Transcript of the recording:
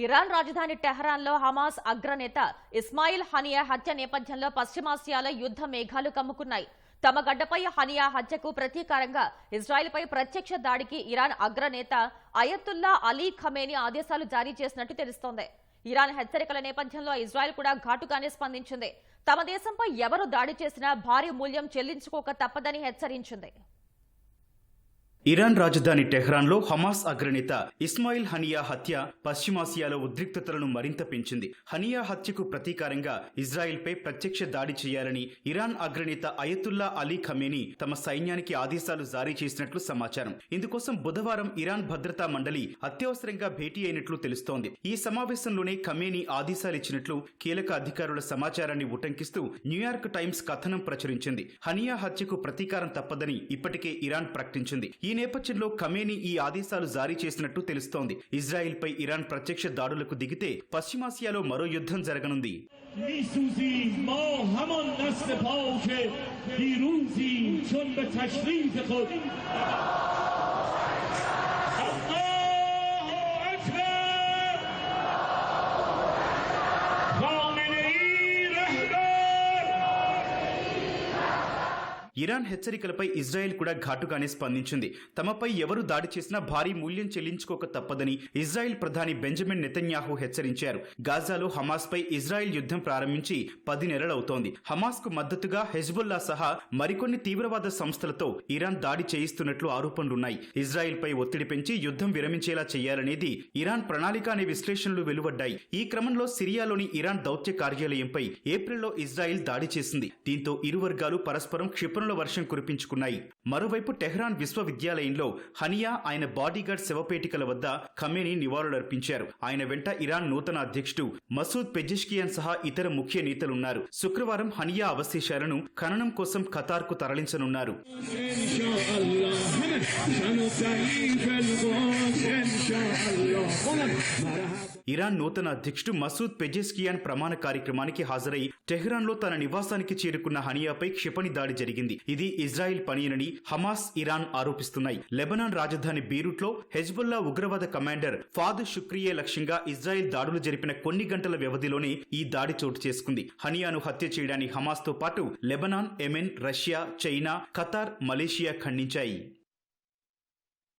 Iran రాజధాని టెహరాన్లో Hamas అగ్రనేత ఇస్మాయిల్ హనియా హత్య నేపథ్యంలో పశ్చిమాసియాలో యుద్ధ మేఘాలు కమ్ముకున్నాయి. తమ గడ్డపై హనియా హత్యకు ప్రతీకారంగా ఇజ్రాయెల్పై ప్రత్యక్ష దాడికి ఇరాన్ అగ్రనేత అయతుల్లా అలీ ఖమేని ఆదేశాలు జారీ చేసినట్టు తెలుస్తోంది. ఇరాన్ హెచ్చరికల నేపథ్యంలో ఇజ్రాయెల్ కూడా ఘాటుగానే స్పందించింది. తమ దేశంపై ఎవరు దాడి చేసినా భారీ మూల్యం చెల్లించుకోక తప్పదని హెచ్చరించింది. ఇరాన్ రాజధాని టెహ్రాన్లో హమాస్ అగ్రనేత ఇస్మాయిల్ హనియా హత్య పశ్చిమాసియాలో ఉద్రిక్తతలను మరింత పెంచింది. హనియా హత్యకు ప్రతీకారంగా ఇజ్రాయెల్పై ప్రత్యక్ష దాడి చేయాలని ఇరాన్ అగ్రనేత అయతుల్లా అలీ ఖమేని తమ సైన్యానికి ఆదేశాలు జారీ చేసినట్లు సమాచారం. ఇందుకోసం బుధవారం ఇరాన్ భద్రతా మండలి అత్యవసరంగా భేటీ అయినట్లు తెలుస్తోంది. ఈ సమావేశంలోనే ఖమేని ఆదేశాలిచ్చినట్లు కీలక అధికారుల సమాచారాన్ని ఉటంకిస్తూ న్యూయార్క్ టైమ్స్ కథనం ప్రచురించింది. హనియా హత్యకు ప్రతీకారం తప్పదని ఇప్పటికే ఇరాన్ ప్రకటించింది. ఈ నేపథ్యంలో ఖమేని ఈ ఆదేశాలు జారీ చేసినట్టు తెలుస్తోంది. ఇజ్రాయెల్ పై ఇరాన్ ప్రత్యక్ష దాడులకు దిగితే పశ్చిమాసియాలో మరో యుద్ధం జరగనుంది. ఇరాన్ హెచ్చరికలపై ఇజ్రాయెల్ కూడా ఘాటుగానే స్పందించింది. తమపై ఎవరు దాడి చేసినా భారీ మూల్యం చెల్లించుకోక తప్పదని ఇజ్రాయెల్ ప్రధాని బెంజమిన్ నెతన్యాహు హెచ్చరించారు. గాజాలో హమాస్ పై ఇజ్రాయెల్ యుద్ధం ప్రారంభించి పది నెలలవుతోంది. హమాస్కు మద్దతుగా హెజ్బుల్లా సహా మరికొన్ని తీవ్రవాద సంస్థలతో ఇరాన్ దాడి చేయిస్తున్నట్లు ఆరోపణలున్నాయి. ఇజ్రాయెల్ పై ఒత్తిడి పెంచి యుద్ధం విరమించేలా చేయాలనేది ఇరాన్ ప్రణాళిక అనే విశ్లేషణలు వెలువడ్డాయి. ఈ క్రమంలో సిరియాలోని ఇరాన్ దౌత్య కార్యాలయంపై ఏప్రిల్లో ఇజ్రాయెల్ దాడి చేసింది. దీంతో ఇరు వర్గాలు పరస్పరం మొత్తంలో వర్షం కురిపించుకున్నాయి. మరోవైపు టెహ్రాన్ విశ్వవిద్యాలయంలో హనియా ఆయన బాడీగార్డ్ శవపేటికల వద్ద ఖమేని నివాళులర్పించారు. ఆయన వెంట ఇరాన్ నూతన అధ్యక్షుడు మసూద్ పెజిష్కియన్ సహా ఇతర ముఖ్య నేతలున్నారు. శుక్రవారం హనియా అవశేషాలను ఖననం కోసం ఖతార్కు తరలించనున్నారు. ఇరాన్ నూతన అధ్యక్షుడు మసూద్ పెజెస్కియాన్ ప్రమాణ కార్యక్రమానికి హాజరై టెహ్రాన్లో తన నివాసానికి చేరుకున్న హనియాపై క్షిపణి దాడి జరిగింది. ఇది ఇజ్రాయిల్ పనియనని హమాస్ ఇరాన్ ఆరోపిస్తున్నాయి. లెబనాన్ రాజధాని బీరూట్లో హెజ్బుల్లా ఉగ్రవాద కమాండర్ ఫాద్ షుక్రియే లక్ష్యంగా ఇజ్రాయెల్ దాడులు జరిపిన కొన్ని గంటల వ్యవధిలోనే ఈ దాడి చోటు చేసుకుంది. హనియాను హత్య చేయడాన్ని హమాస్తో పాటు Lebanon Yemen Russia China Qatar Malaysia ఖండించాయి.